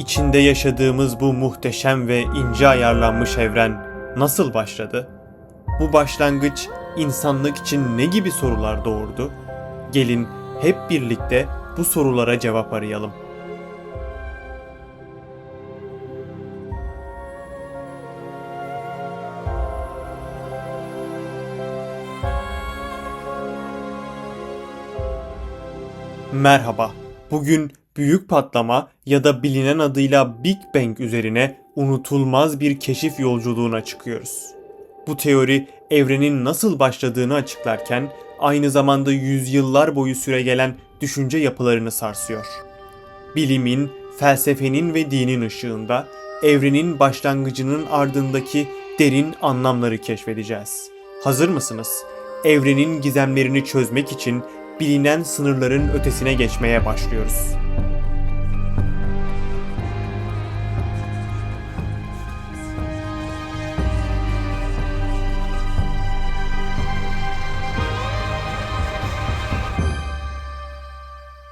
İçinde yaşadığımız bu muhteşem ve ince ayarlanmış evren nasıl başladı? Bu başlangıç insanlık için ne gibi sorular doğurdu? Gelin hep birlikte bu sorulara cevap arayalım. Merhaba. Bugün büyük patlama ya da bilinen adıyla Big Bang üzerine unutulmaz bir keşif yolculuğuna çıkıyoruz. Bu teori evrenin nasıl başladığını açıklarken aynı zamanda yüzyıllar boyu süregelen düşünce yapılarını sarsıyor. Bilimin, felsefenin ve dinin ışığında evrenin başlangıcının ardındaki derin anlamları keşfedeceğiz. Hazır mısınız? Evrenin gizemlerini çözmek için bilinen sınırların ötesine geçmeye başlıyoruz.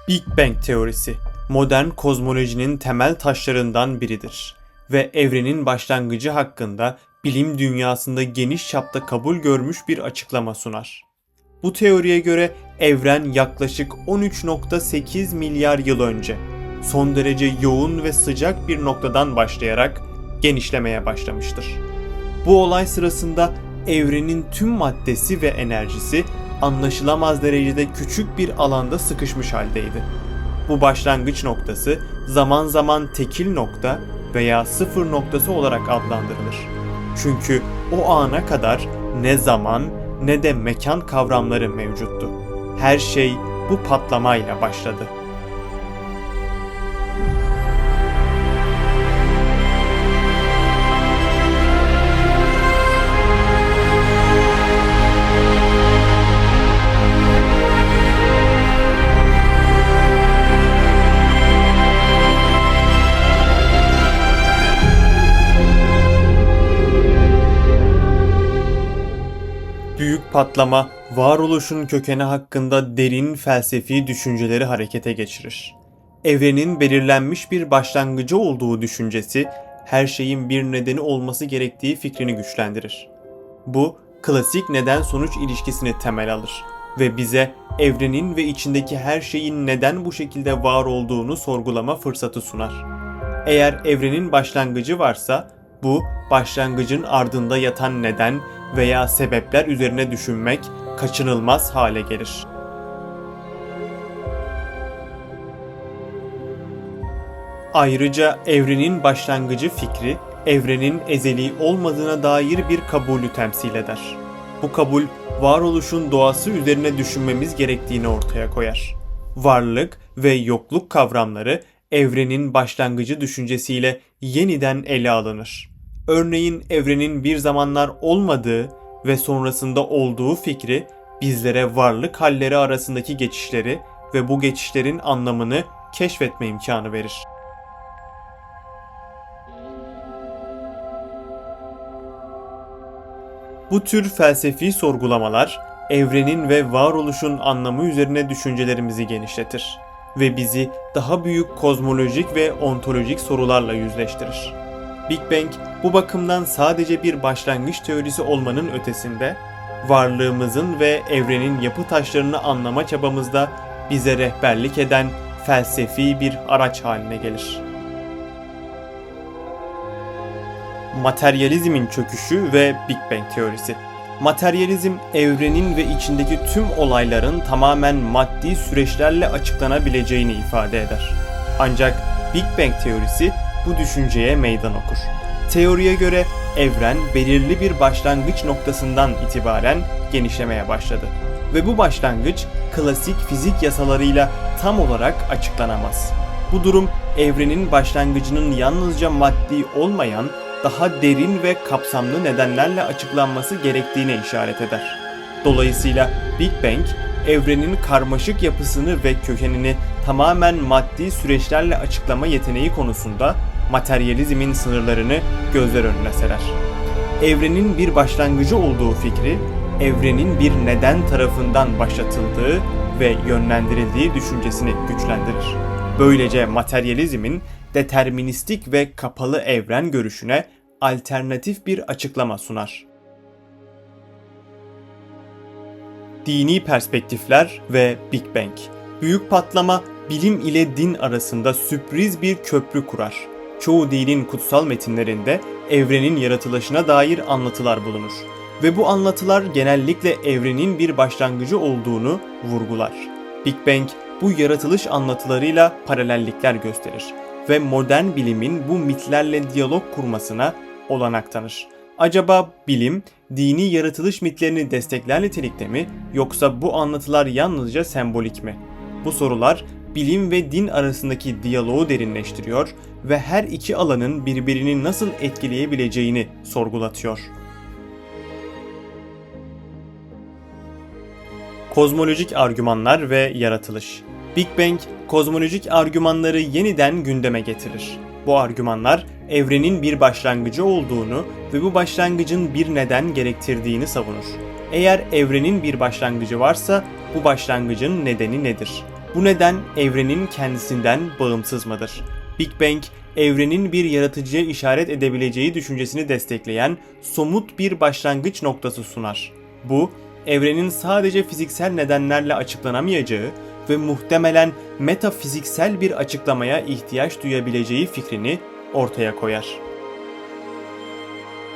Big Bang teorisi modern kozmolojinin temel taşlarından biridir ve evrenin başlangıcı hakkında bilim dünyasında geniş çapta kabul görmüş bir açıklama sunar. Bu teoriye göre evren yaklaşık 13.8 milyar yıl önce son derece yoğun ve sıcak bir noktadan başlayarak genişlemeye başlamıştır. Bu olay sırasında evrenin tüm maddesi ve enerjisi anlaşılamaz derecede küçük bir alanda sıkışmış haldeydi. Bu başlangıç noktası zaman zaman tekil nokta veya sıfır noktası olarak adlandırılır. Çünkü o ana kadar ne zaman ne de mekan kavramları mevcuttu. Her şey bu patlamayla başladı. Büyük patlama, varoluşun kökeni hakkında derin felsefi düşünceleri harekete geçirir. Evrenin belirlenmiş bir başlangıcı olduğu düşüncesi, her şeyin bir nedeni olması gerektiği fikrini güçlendirir. Bu, klasik neden-sonuç ilişkisini temel alır ve bize evrenin ve içindeki her şeyin neden bu şekilde var olduğunu sorgulama fırsatı sunar. Eğer evrenin başlangıcı varsa, bu başlangıcın ardında yatan neden veya sebepler üzerine düşünmek kaçınılmaz hale gelir. Ayrıca evrenin başlangıcı fikri, evrenin ezeli olmadığına dair bir kabulü temsil eder. Bu kabul, varoluşun doğası üzerine düşünmemiz gerektiğini ortaya koyar. Varlık ve yokluk kavramları evrenin başlangıcı düşüncesiyle yeniden ele alınır. Örneğin evrenin bir zamanlar olmadığı ve sonrasında olduğu fikri bizlere varlık halleri arasındaki geçişleri ve bu geçişlerin anlamını keşfetme imkanı verir. Bu tür felsefi sorgulamalar evrenin ve varoluşun anlamı üzerine düşüncelerimizi genişletir ve bizi daha büyük kozmolojik ve ontolojik sorularla yüzleştirir. Big Bang bu bakımdan sadece bir başlangıç teorisi olmanın ötesinde varlığımızın ve evrenin yapı taşlarını anlama çabamızda bize rehberlik eden felsefi bir araç haline gelir. Materyalizmin çöküşü ve Big Bang teorisi. Materyalizm evrenin ve içindeki tüm olayların tamamen maddi süreçlerle açıklanabileceğini ifade eder. Ancak Big Bang teorisi bu düşünceye meydan okur. Teoriye göre evren belirli bir başlangıç noktasından itibaren genişlemeye başladı. Ve bu başlangıç klasik fizik yasalarıyla tam olarak açıklanamaz. Bu durum evrenin başlangıcının yalnızca maddi olmayan daha derin ve kapsamlı nedenlerle açıklanması gerektiğine işaret eder. Dolayısıyla Big Bang evrenin karmaşık yapısını ve kökenini tamamen maddi süreçlerle açıklama yeteneği konusunda materyalizmin sınırlarını gözler önüne serer. Evrenin bir başlangıcı olduğu fikri, evrenin bir neden tarafından başlatıldığı ve yönlendirildiği düşüncesini güçlendirir. Böylece materyalizmin deterministik ve kapalı evren görüşüne alternatif bir açıklama sunar. Dini perspektifler ve Big Bang. Büyük patlama bilim ile din arasında sürpriz bir köprü kurar. Çoğu dinin kutsal metinlerinde evrenin yaratılışına dair anlatılar bulunur ve bu anlatılar genellikle evrenin bir başlangıcı olduğunu vurgular. Big Bang bu yaratılış anlatılarıyla paralellikler gösterir ve modern bilimin bu mitlerle diyalog kurmasına olanak tanır. Acaba bilim dini yaratılış mitlerini destekler nitelikte mi yoksa bu anlatılar yalnızca sembolik mi? Bu sorular bilim ve din arasındaki diyaloğu derinleştiriyor ve her iki alanın birbirini nasıl etkileyebileceğini sorgulatıyor. Kozmolojik argümanlar ve yaratılış. Big Bang, kozmolojik argümanları yeniden gündeme getirir. Bu argümanlar evrenin bir başlangıcı olduğunu ve bu başlangıcın bir neden gerektirdiğini savunur. Eğer evrenin bir başlangıcı varsa bu başlangıcın nedeni nedir? Bu neden evrenin kendisinden bağımsız mıdır? Big Bang, evrenin bir yaratıcıya işaret edebileceği düşüncesini destekleyen somut bir başlangıç noktası sunar. Bu, evrenin sadece fiziksel nedenlerle açıklanamayacağı ve muhtemelen metafiziksel bir açıklamaya ihtiyaç duyabileceği fikrini ortaya koyar.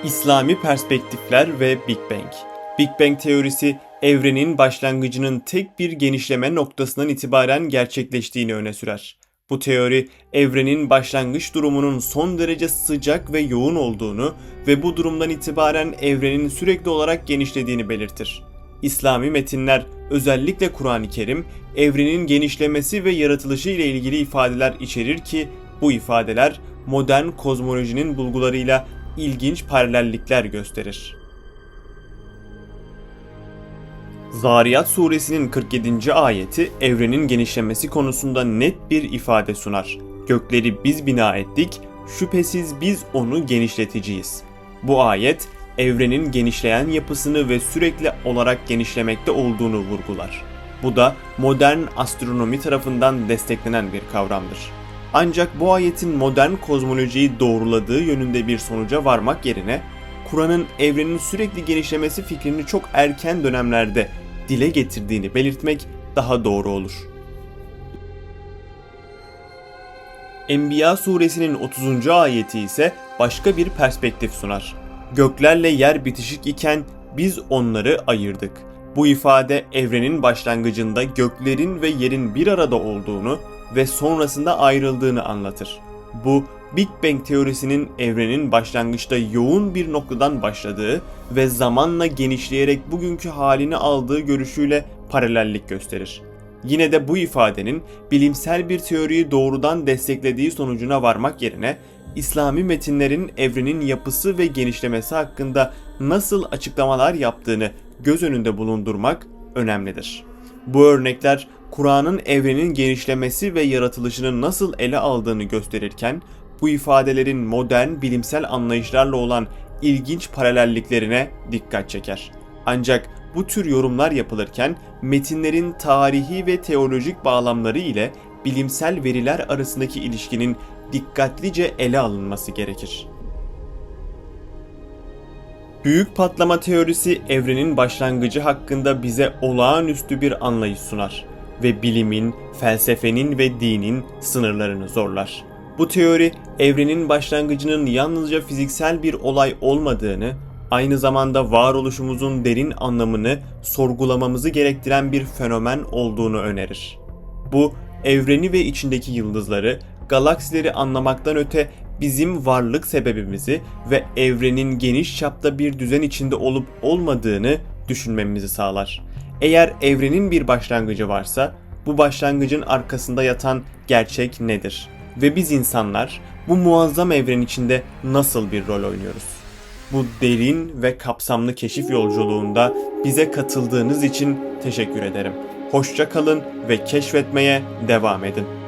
İslami perspektifler ve Big Bang. Big Bang teorisi evrenin başlangıcının tek bir genişleme noktasından itibaren gerçekleştiğini öne sürer. Bu teori evrenin başlangıç durumunun son derece sıcak ve yoğun olduğunu ve bu durumdan itibaren evrenin sürekli olarak genişlediğini belirtir. İslami metinler, özellikle Kur'an-ı Kerim, evrenin genişlemesi ve yaratılışı ile ilgili ifadeler içerir ki bu ifadeler modern kozmolojinin bulgularıyla ilginç paralellikler gösterir. Zariyat suresinin 47. ayeti evrenin genişlemesi konusunda net bir ifade sunar. Gökleri biz bina ettik, şüphesiz biz onu genişleteceğiz. Bu ayet evrenin genişleyen yapısını ve sürekli olarak genişlemekte olduğunu vurgular. Bu da modern astronomi tarafından desteklenen bir kavramdır. Ancak bu ayetin modern kozmolojiyi doğruladığı yönünde bir sonuca varmak yerine Kur'an'ın evrenin sürekli genişlemesi fikrini çok erken dönemlerde dile getirdiğini belirtmek daha doğru olur. Enbiya suresinin 30. ayeti ise başka bir perspektif sunar. Göklerle yer bitişik iken biz onları ayırdık. Bu ifade evrenin başlangıcında göklerin ve yerin bir arada olduğunu ve sonrasında ayrıldığını anlatır. Bu Big Bang teorisinin evrenin başlangıçta yoğun bir noktadan başladığı ve zamanla genişleyerek bugünkü halini aldığı görüşüyle paralellik gösterir. Yine de bu ifadenin bilimsel bir teoriyi doğrudan desteklediği sonucuna varmak yerine İslami metinlerin evrenin yapısı ve genişlemesi hakkında nasıl açıklamalar yaptığını göz önünde bulundurmak önemlidir. Bu örnekler Kur'an'ın evrenin genişlemesi ve yaratılışını nasıl ele aldığını gösterirken bu ifadelerin modern bilimsel anlayışlarla olan ilginç paralelliklerine dikkat çeker. Ancak bu tür yorumlar yapılırken metinlerin tarihi ve teolojik bağlamları ile bilimsel veriler arasındaki ilişkinin dikkatlice ele alınması gerekir. Büyük patlama teorisi evrenin başlangıcı hakkında bize olağanüstü bir anlayış sunar ve bilimin, felsefenin ve dinin sınırlarını zorlar. Bu teori evrenin başlangıcının yalnızca fiziksel bir olay olmadığını, aynı zamanda varoluşumuzun derin anlamını sorgulamamızı gerektiren bir fenomen olduğunu önerir. Bu evreni ve içindeki yıldızları, galaksileri anlamaktan öte bizim varlık sebebimizi ve evrenin geniş çapta bir düzen içinde olup olmadığını düşünmemizi sağlar. Eğer evrenin bir başlangıcı varsa bu başlangıcın arkasında yatan gerçek nedir? Ve biz insanlar bu muazzam evren içinde nasıl bir rol oynuyoruz? Bu derin ve kapsamlı keşif yolculuğunda bize katıldığınız için teşekkür ederim. Hoşça kalın ve keşfetmeye devam edin.